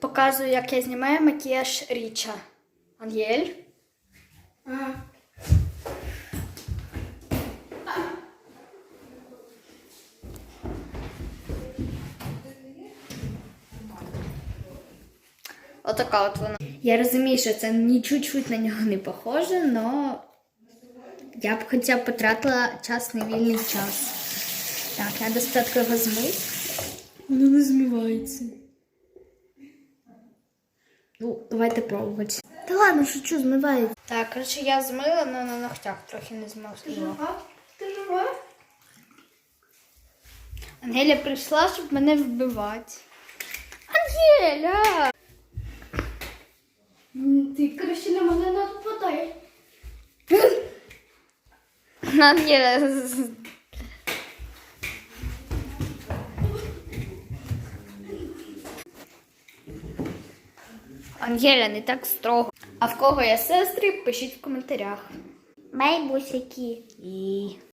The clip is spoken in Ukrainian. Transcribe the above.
показую, як я знімаю макіяж Річа. Ангель. Отака от вона. Я розумію, що це ні чуть-чуть на нього не похоже, але я б хоча б потратила час на вільний час. Так, я спочатку його змити. Воно не змивається. Ну, давайте пробувати. Та ладно, шучу, змивається. Так, коротше, я змила, але на ногтях трохи не змила. Ти жива? Ангеля прийшла, щоб мене вбивати. Ангеля! Ти, коротше, на мене не нападай. Ангеля. Ангеля, не так строго. А в кого є сестри, пишіть в коментарях. Майбусяки. І...